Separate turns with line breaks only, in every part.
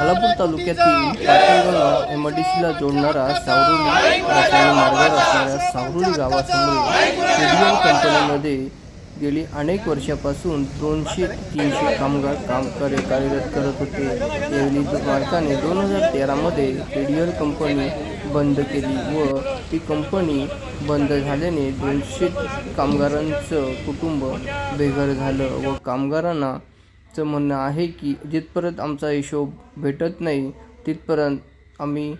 खालापूर तालुक्यातील पाटणगाव सीला जोडणारा सावरोली रसायन मार्गावर असणाऱ्या सावरोली गावासमोर केडीएम कंपनीमध्ये गेली अनेक वर्षापासून दोनशे तीनशे कामगार काम कार्य कार्यरत करत होते. यावेळी मालकाने दोन हजार तेरामध्ये केडीएल कंपनी बंद केली व ती कंपनी बंद झाल्याने दोनशे कामगारांचं कुटुंब बेघर झालं व कामगारांना चं म्हणणं आहे की जिथपर्यंत आमचा हिशोब भेटत नाही तिथपर्यंत आम्ही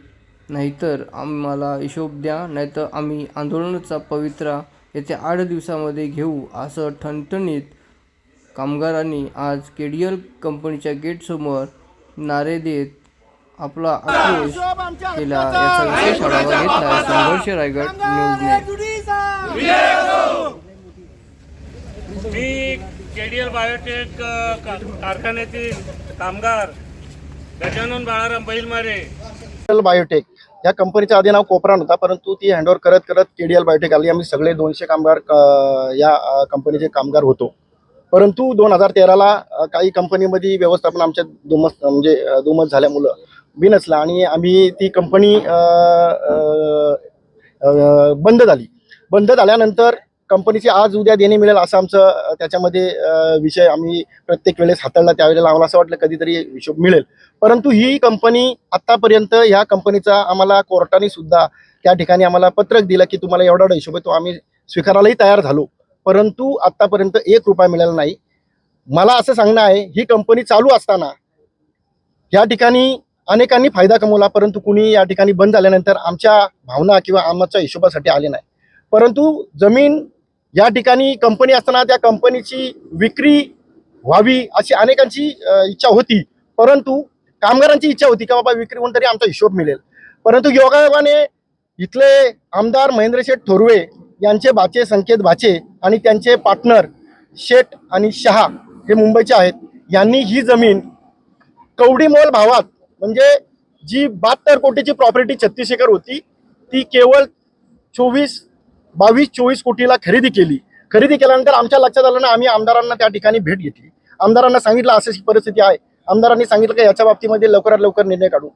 नाहीतर आम्हाला हिशोब द्या नाहीतर आम्ही आंदोलनाचा पवित्रा येत्या आठ दिवसामध्ये घेऊ असं ठणठणीत कामगारांनी आज के डी एल कंपनीच्या गेटसमोर नारे देत आपला आक्रोश केला. याचा विशेष आढावा घेतला संघर्ष रायगड न्यूजने.
मी केडीएल बायोटेक कारखान्यातील कामगार गजानन बाळाराम बैलमारे.
KDL biotech. या कंपनीचा आधी नाव कोपरान होता परंतु ती हँडओव्हर करत करत केडीएल बायोटेक आली. आम्ही सगळे दोनशे कामगार या कंपनीचे कामगार होतो. परंतु दोन हजार तेराला काही कंपनीमध्ये व्यवस्थापन आमच्या दुमस म्हणजे दुमस दुमत झाल्यामुळं बिनसला आणि आम्ही ती कंपनी बंद झाली. बंद झाल्यानंतर कंपनीची आज उद्या देणे मिळेल असं आमचं त्याच्यामध्ये विषय आम्ही प्रत्येक वेळेस हाताळला. त्यावेळेला आम्हाला असं वाटलं कधीतरी हिशोब मिळेल. परंतु ही कंपनी आत्तापर्यंत ह्या कंपनीचा आम्हाला कोर्टाने सुद्धा त्या ठिकाणी आम्हाला पत्रक दिलं की तुम्हाला एवढा एवढा हिशोब आहे तो आम्ही स्वीकारायलाही तयार झालो. परंतु आत्तापर्यंत एक रुपया मिळाला नाही. मला असं सांगणं आहे ही कंपनी चालू असताना या ठिकाणी अनेकांनी फायदा कमवला परंतु कुणी या ठिकाणी बंद झाल्यानंतर आमच्या भावना किंवा आमच्या हिशोबासाठी आले नाही. परंतु जमीन या ठिकाणी कंपनी असताना त्या कंपनीची विक्री व्हावी अशी अनेकांची इच्छा होती. परंतु कामगारांची इच्छा होती की बाबा विक्री होऊन तरी आमचा हिशोब मिळेल. परंतु योगायोगाने इथले आमदार महेंद्र शेठ थोरवे यांचे बाचे संकेत बाचे आणि त्यांचे पार्टनर शेठ आणि शहा हे मुंबईचे आहेत. यांनी ही जमीन कवडी मोल भावात म्हणजे जी बहात्तर कोटीची प्रॉपर्टी छत्तीस एकर होती ती केवळ चोवीस बावीस चोवीस कोटीला खरेदी केली. खरेदी केल्यानंतर आमच्या लक्षात आलं ना आम्ही आमदारांना त्या ठिकाणी भेट घेतली. आमदारांना सांगितलं अशी परिस्थिती आहे. आमदारांनी सांगितलं की याच्या बाबतीमध्ये लवकरात लवकर निर्णय काढू.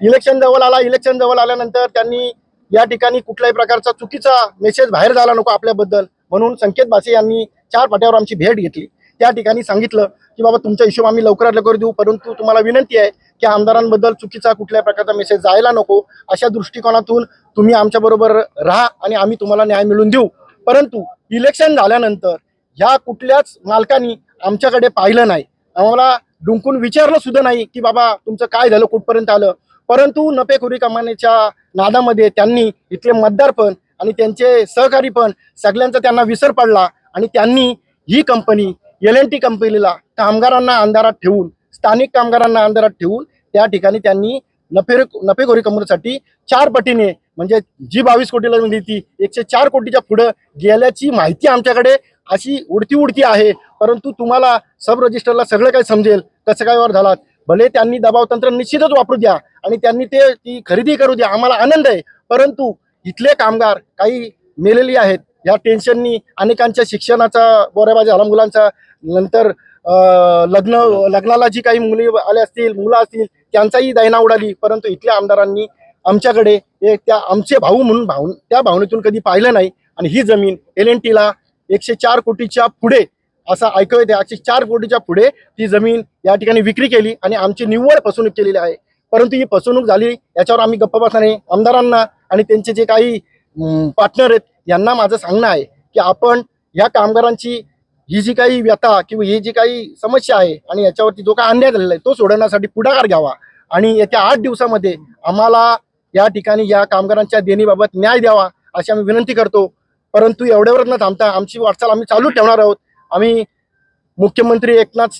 इलेक्शन जवळ आला इलेक्शन जवळ आल्यानंतर त्यांनी या ठिकाणी कुठल्याही प्रकारचा चुकीचा मेसेज बाहेर झाला नको आपल्याबद्दल. म्हणून संकेत बासे यांनी चार पाट्यावर आमची भेट घेतली. त्या ठिकाणी सांगितलं की बाबा तुमचा हिशोब आम्ही लवकरात लवकर देऊ परंतु तुम्हाला विनंती आहे की आमदारांबद्दल चुकीचा कुठल्या प्रकारचा मेसेज जायला नको. अशा दृष्टिकोनातून तुम्ही आमच्याबरोबर राहा आणि आम्ही तुम्हाला न्याय मिळवून देऊ. परंतु इलेक्शन झाल्यानंतर ह्या कुठल्याच मालकांनी आमच्याकडे पाहिलं नाही. आम्हाला डुंकून विचारलं सुद्धा नाही की बाबा तुमचं काय झालं कुठपर्यंत आलं. परंतु नफेखोरी कमानेच्या नादामध्ये त्यांनी इथले मतदार पण आणि त्यांचे सहकारी पण सगळ्यांचा त्यांना विसर पडला आणि त्यांनी ही कंपनी एल एन टी कंपनीला कामगारांना अंधारात ठेवून स्थानिक कामगारांना अंधारात ठेवून त्या ठिकाणी त्यांनी नफे नफेखोरी कमवण्यासाठी चार पटीने म्हणजे जी बावीस कोटीला म्हणजे ती एकशे चार कोटीच्या पुढं गेल्याची माहिती आमच्याकडे अशी उडती उडती आहे. परंतु तुम्हाला सब रजिस्टरला सगळं काही समजेल कसं काय वर झालात. भले त्यांनी दबाव तंत्र निश्चितच वापरू द्या आणि त्यांनी ते ती खरेदी करू द्या. आम्हाला आनंद आहे. परंतु इथले कामगार काही मेलेली आहेत. या टेन्शननी अनेकांच्या शिक्षणाचा बोऱ्याबाजी झाला. मुलांचा नंतर लग्न लग्नाला जी काही मुली आल्या असतील मुलं असतील त्यांचाही दैना उडाली. परंतु इथल्या आमदारांनी आमच्याकडे एक त्या आमचे भाऊ म्हणून भाव त्या भावनेतून कधी पाहिलं नाही. आणि ही जमीन एल एन टीला एकशे चार कोटीच्या पुढे असं ऐकू येते एकशे चार कोटीच्या पुढे ती जमीन या ठिकाणी विक्री केली आणि आमची निव्वळ फसवणूक केलेली आहे. परंतु ही फसवणूक झाली याच्यावर आम्ही गप्प बसाने आमदारांना आणि त्यांचे जे काही पार्टनर आहेत यांना माझं सांगणं आहे की आपण या कामगारांची ही जी काही व्यथा किंवा ही जी काही समस्या आहे आणि याच्यावरती जो काही अन्याय झालेला आहे तो सोडवण्यासाठी पुढाकार घ्यावा. आणि येत्या आठ दिवसामध्ये आम्हाला या ठिकाणी या कामगारांच्या देणीबाबत न्याय द्यावा अशी आम्ही विनंती करतो. परंतु एवढ्यावर न थांबता आमची वाटचाल आम्ही चालू ठेवणार आहोत. आम्ही मुख्यमंत्री एकनाथ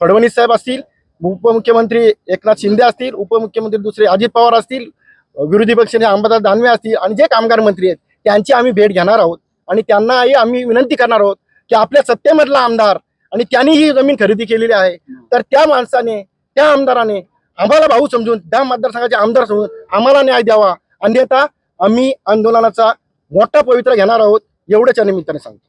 फडणवीस साहेब असतील उपमुख्यमंत्री एकनाथ शिंदे असतील उपमुख्यमंत्री दुसरे अजित पवार असतील विरोधी पक्षाचे अंबादास दानवे असतील आणि जे कामगार मंत्री आहेत त्यांची आम्ही भेट घेणार आहोत. आणि त्यांनाही आम्ही विनंती करणार आहोत की आपल्या सत्तेमधला आमदार आणि त्यांनी ही जमीन खरेदी केलेली आहे. तर त्या माणसाने त्या आमदाराने आम्हाला भाऊ समजून त्या मतदारसंघाचे आमदार समजून आम्हाला न्याय द्यावा. अन्यथा आम्ही आंदोलनाचा मोठा पवित्रा घेणार आहोत एवढंच या निमित्ताने सांगतो.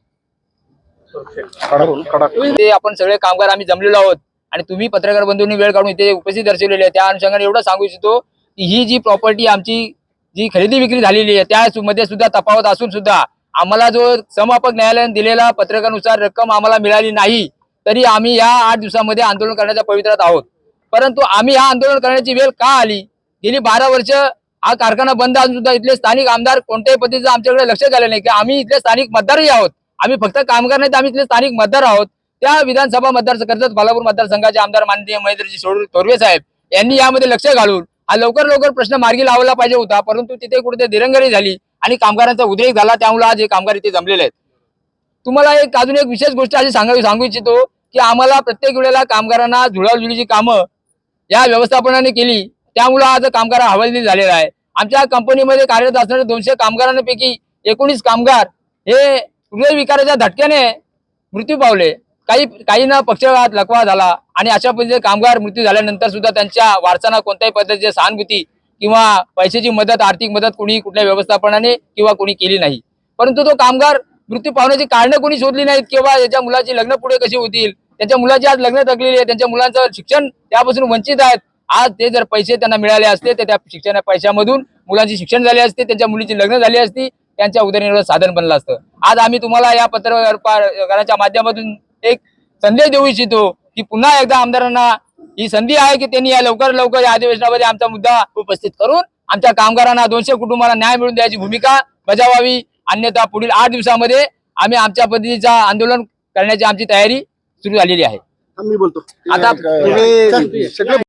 ते आपण सगळे कामगार आम्ही जमलेलो आहोत. आणि तुम्ही पत्रकार बंधूंनी वेळ काढून इथे उपस्थित दर्शवलेली आहे त्या अनुषंगाने एवढं सांगू इच्छितो की ही जी प्रॉपर्टी आमची जी खरेदी विक्री झालेली आहे त्या मध्ये सुद्धा तफावत असून सुद्धा आम्हाला जो समापक न्यायालयाने दिलेला पत्रकानुसार रक्कम आम्हाला मिळाली नाही तरी आम्ही या आठ दिवसामध्ये आंदोलन करण्याच्या पवित्रात आहोत. परंतु आम्ही हा आंदोलन करण्याची वेळ का आली? गेली बारा वर्ष हा कारखाना बंद असून सुद्धा इथले स्थानिक आमदार कोणत्याही पद्धतीचं आमच्याकडे लक्ष झालं नाही की आम्ही इथले स्थानिक मतदारही आहोत. आम्ही फक्त कामगार नाही तर आम्ही इथले स्थानिक मतदार आहोत. त्या विधानसभा मतदार कर्जत बालापूर मतदारसंघाचे आमदार माननीय महेंद्रजी सोड तोरवे साहेब यांनी यामध्ये लक्ष घालून हा लवकर लवकर प्रश्न मार्गी लावला पाहिजे होता परंतु तिथे कुठे दिरंगाई झाली आणि कामगारांचा उद्रेक झाला. त्यामुळे आज हे कामगार इथे जमलेले आहेत. तुम्हाला एक अजून एक विशेष गोष्ट अशी सांगावी सांगू इच्छितो की आम्हाला प्रत्येक वेळेला कामगारांना जुळाजुळीची कामं या व्यवस्थापनाने केली. त्यामुळं आज कामगार हवालदिल झालेला आहे. आमच्या कंपनीमध्ये कार्यरत असणारे दोनशे कामगारांपैकी एकोणीस कामगार हे हृदयविकाराच्या धटक्याने मृत्यू पावले. काही काहींना पक्षघात लकवा झाला आणि अशा पद्धतीचे कामगार मृत्यू झाल्यानंतर सुद्धा त्यांच्या वारसांना कोणत्याही पद्धतीची सहानुभूती किंवा पैशाची मदत आर्थिक मदत कुणी कुठल्या व्यवस्थापनाने किंवा कोणी केली नाही. परंतु तो कामगार मृत्यू पावण्याची कारणं कोणी शोधली नाहीत किंवा याच्या मुलाची लग्न पुढे कशी होतील त्यांच्या मुलाची आज लग्न थकलेली आहे त्यांच्या मुलांचं शिक्षण त्यापासून वंचित आहेत आज ते जर पैसे त्यांना मिळाले असते तर त्या शिक्षण पैशामधून मुलांची शिक्षण झाले असते त्यांच्या मुलीची लग्न झाली असती त्यांच्या उदरनिर्वाह साधन बनलं असतं. आज आम्ही तुम्हाला या पत्रकाराच्या माध्यमातून एक संदेश देऊ इच्छितो की पुन्हा एकदा आमदारांना ही संधी आहे की त्यांनी या लवकर लवकर या अधिवेशनामध्ये आमचा मुद्दा उपस्थित करून आमच्या कामगारांना दोनशे कुटुंबाला न्याय मिळवून द्यायची भूमिका बजावावी. अन्यथा पुढील आठ दिवसामध्ये आम्ही आमच्या पद्धतीचा आंदोलन करण्याची आमची तयारी सुरू झालेली आहे. आता-